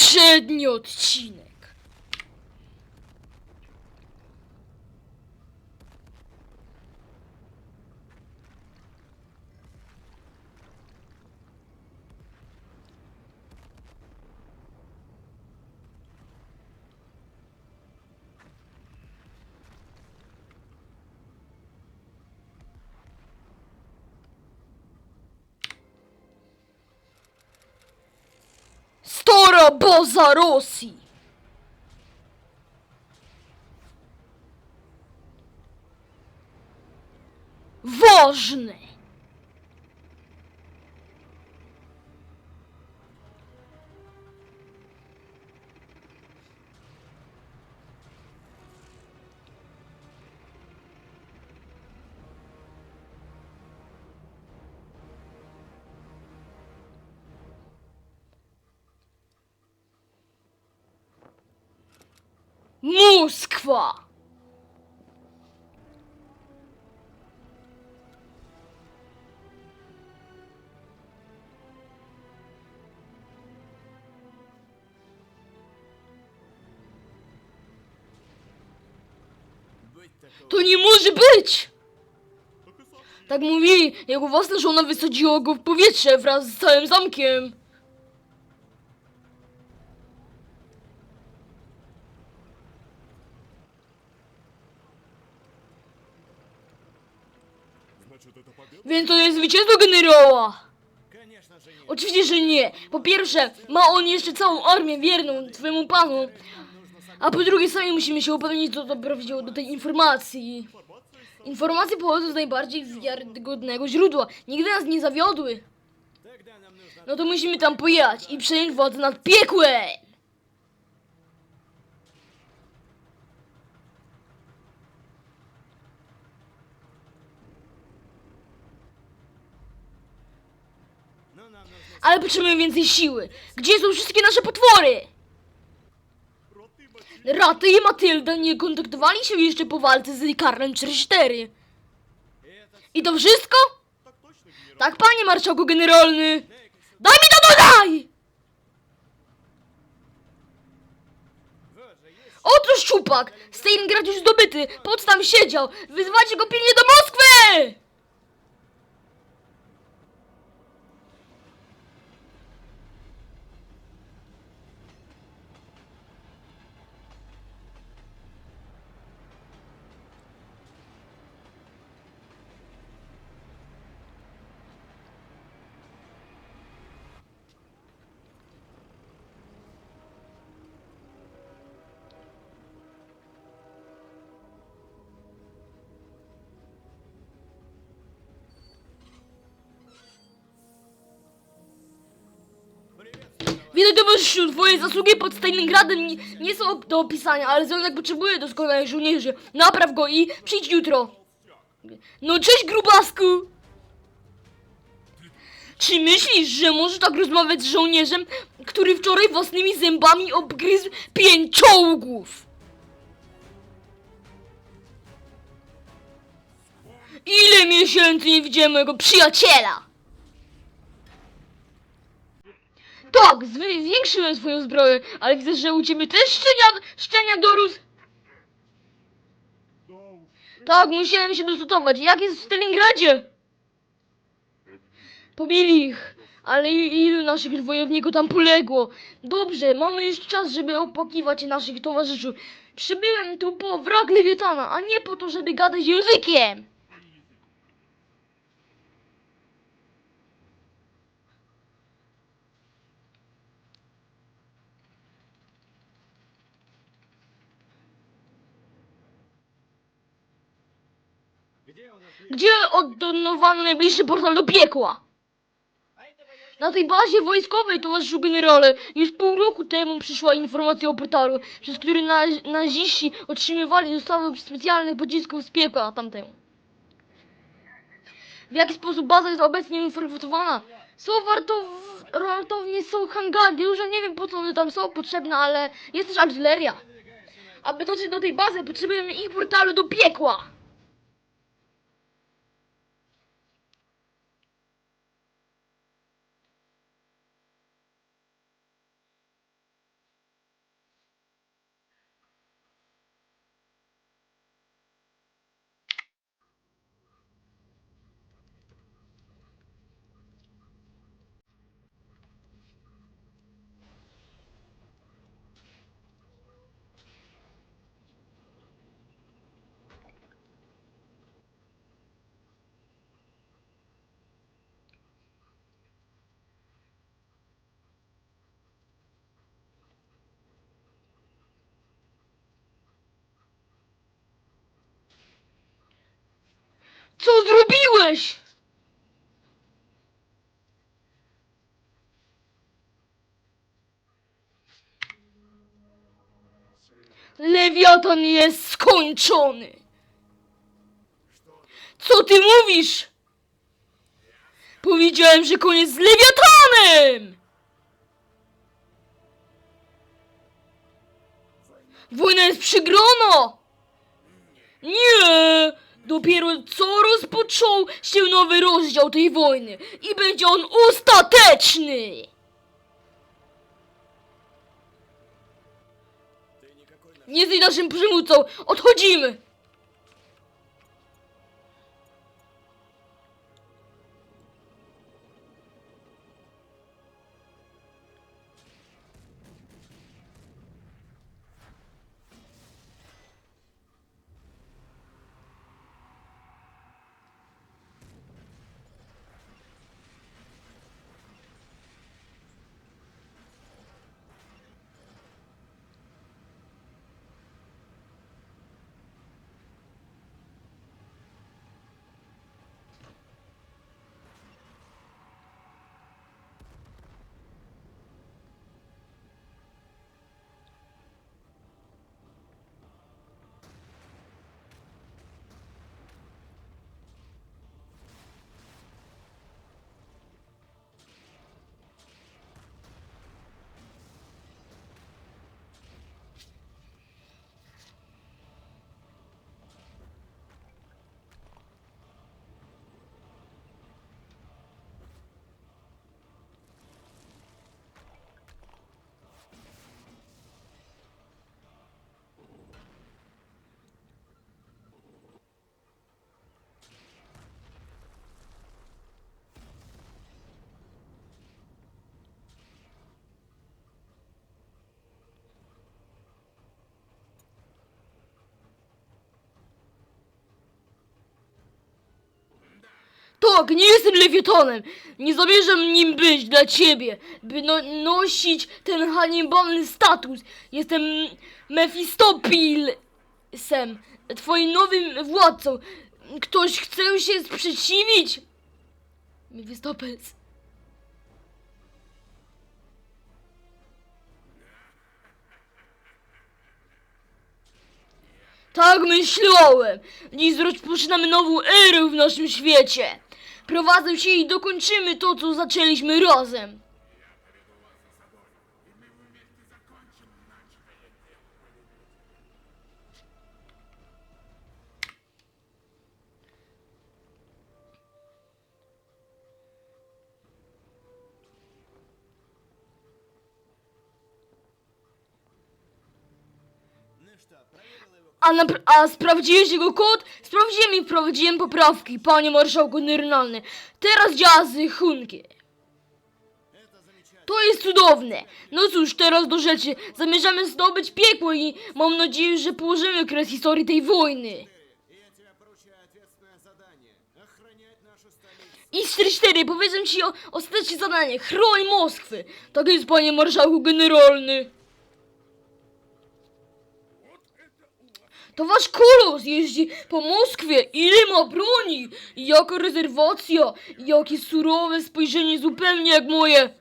Poprzedni odcinek. Baza Rosji. Ważne. Moskwa. To nie może być! Tak mówi, jego własna żona wysadziła go w powietrze wraz z całym zamkiem. Więc to jest zwycięstwo generała! Oczywiście, że nie. Po pierwsze, ma on jeszcze całą armię wierną swojemu panu. A po drugie, sami musimy się upewnić, co doprowadziło do tej informacji. Informacje pochodzą z najbardziej wiarygodnego źródła. Nigdy nas nie zawiodły. No to musimy tam pojechać i przejąć władzę nad piekłem. ale potrzebujemy więcej siły. Gdzie są wszystkie nasze potwory? Raty i Matylda nie kontaktowali się jeszcze po walce z Karlem 44. I to wszystko? Tak, panie marszałku generalny. Daj mi to dodaj! Otóż szczupak! Stalingrad już zdobyty! Podstaw siedział! Wyzwacie go pilnie do Moskwy! Widzę, towarzyszu, twoje zasługi pod Stalingradem nie, nie są do opisania, ale Związek potrzebuje doskonałych żołnierzy. Napraw go i przyjdź jutro. No cześć, grubasku! Czy myślisz, że możesz tak rozmawiać z żołnierzem, który wczoraj własnymi zębami obgryzł pięć czołgów? Ile miesięcy nie widziałem mojego przyjaciela? Tak, Fuck! Zwiększyłem swoją zbroję, ale widzę, że u ciebie też szczenia, szczenia dorósł. Tak, musiałem się dostosować. Jak jest w Stalingradzie? Pobili ich. Ale ilu naszych wojowników tam poległo? Dobrze, mamy już czas, żeby opakiwać naszych towarzyszy. Przybyłem tu po wrak a nie po to, żeby gadać językiem. Gdzie oddonowano najbliższy portal do piekła? Na tej bazie wojskowej, towarzyszu generale, już pół roku temu przyszła informacja o portalu, przez który na, naziści otrzymywali dostawy specjalnych pocisków z piekła tamtemu. W jaki sposób baza jest obecnie informowana? Są wartow... wartownie, są hangary, już nie wiem po co one tam są potrzebne, ale jest też artyleria. Aby dotrzeć do tej bazy, potrzebujemy ich portalu do piekła. Co zrobiłeś? Lewiatan jest skończony. Co ty mówisz? Powiedziałem, że koniec z Lewiatanem! Wojna jest przegrana! Nie! Dopiero co rozpoczął się nowy rozdział tej wojny i będzie on ostateczny! Nie jesteś naszym przywódcą! Odchodzimy! Tak, nie jestem lewiatonem. Nie zamierzam nim być dla ciebie, by no nosić ten hanibalny status. Jestem Mefistopilsem, twoim nowym władcą. Ktoś chce się sprzeciwić? Mefistopels. Tak myślałem! Dziś rozpoczynamy nową erę w naszym świecie! Prowadzę się i dokończymy to, co zaczęliśmy razem! Ну что, проверил его... A, na, a sprawdziłeś jego kod? Sprawdziłem i prowadziłem poprawki, panie marszałku Nernalny. Teraz działa z To jest cudowne. No cóż, teraz do rzeczy. Zamierzamy zdobyć piekło i mam nadzieję, że położymy kres historii tej wojny. I 4 powiedzą ci o ostateczne zadanie. Chroń Moskwy. Tak jest, panie marszałku generalny. To wasz kulos jeździ po Moskwie, ile ma broni, I jaka rezerwacja, I jakie surowe spojrzenie zupełnie jak moje.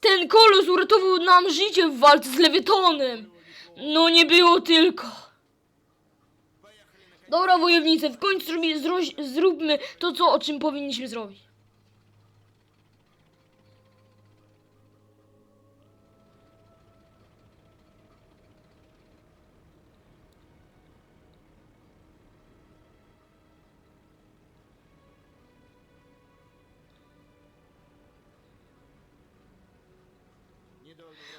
Ten kolos uratował nam życie w walce z Lewitonem. No nie było tylko. Dobra wojownice, w końcu zróbmy, zróbmy to, co, o czym powinniśmy zrobić.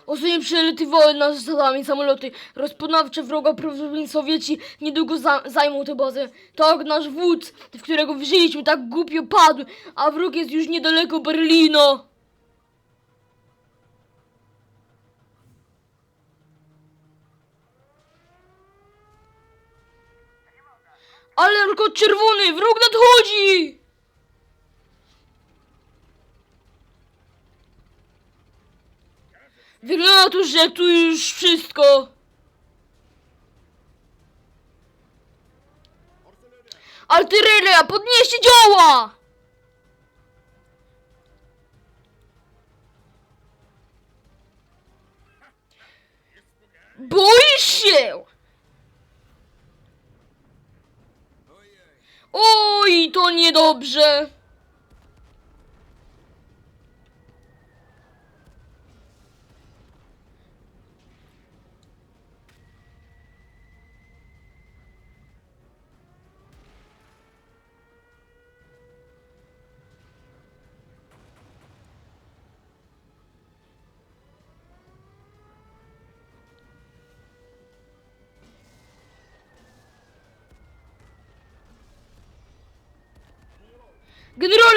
Ostatnio przelatywały nas zasadami samoloty rozpoznawcze wroga prawdopodobnie Sowieci niedługo za zajmą tę bazę. Tak, nasz wódz, w którego wierzyliśmy, tak głupio padł, a wróg jest już niedaleko Berlina. Alarm czerwony, wróg nadchodzi! Wygląda to, że tu już wszystko. Artyleria, podnieście działa! Boisz się! Oj, to niedobrze!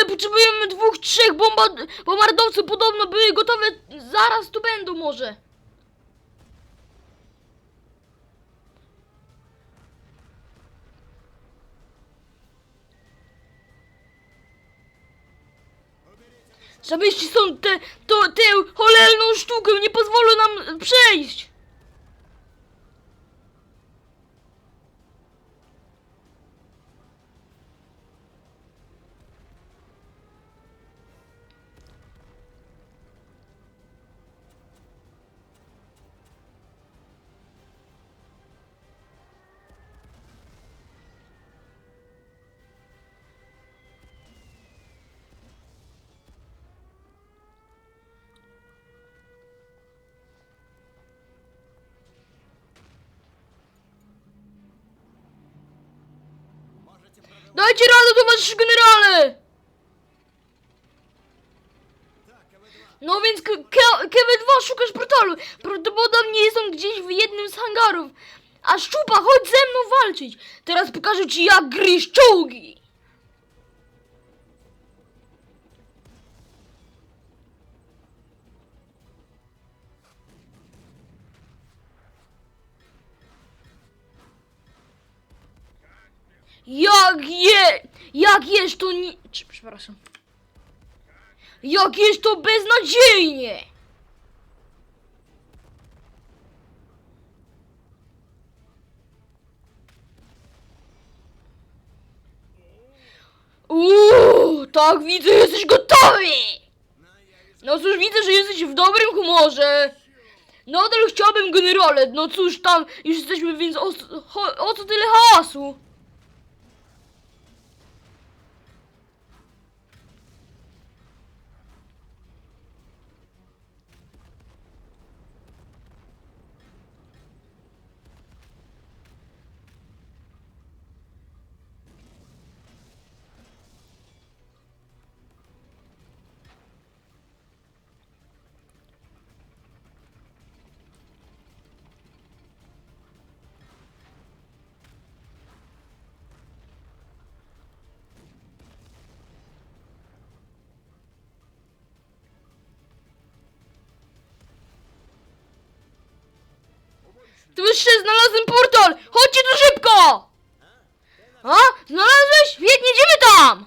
Potrzebujemy dwóch, trzech bomba- bombardowców. Podobno były gotowe. Zaraz tu będą może. Żebyście stąd tę to, tę cholerną sztukę nie pozwolą nam przejść. Dajcie radę, towarzysz generale! No więc KW2 szukasz portalu. Prawdopodobnie jest on gdzieś w jednym z hangarów. A szczupa, chodź ze mną walczyć! Teraz pokażę ci jak gryź czołgi! Jo, jak je... Jak jest to nie... Przepraszam. Jak jest to beznadziejnie! Uuu, tak widzę, jesteś gotowy! No cóż, widzę, że jesteś w dobrym humorze. Nadal chciałbym generale, no cóż, tam już jesteśmy, więc o, o co tyle hałasu? Tu jeszcze znalazłem portal! Chodźcie tu szybko! A? Znalazłeś? Świetnie, idziemy tam!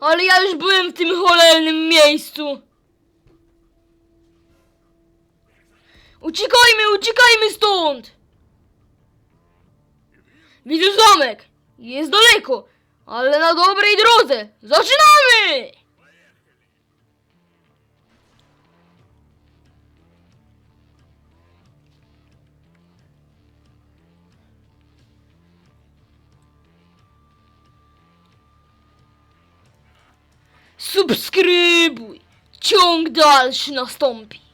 Ale ja już byłem w tym cholernym miejscu! Uciekajmy, uciekajmy stąd! Widzę zamek! Jest daleko, ale na dobrej drodze! Zaczynamy! Subskrybuj! Ciąg dalszy nastąpi.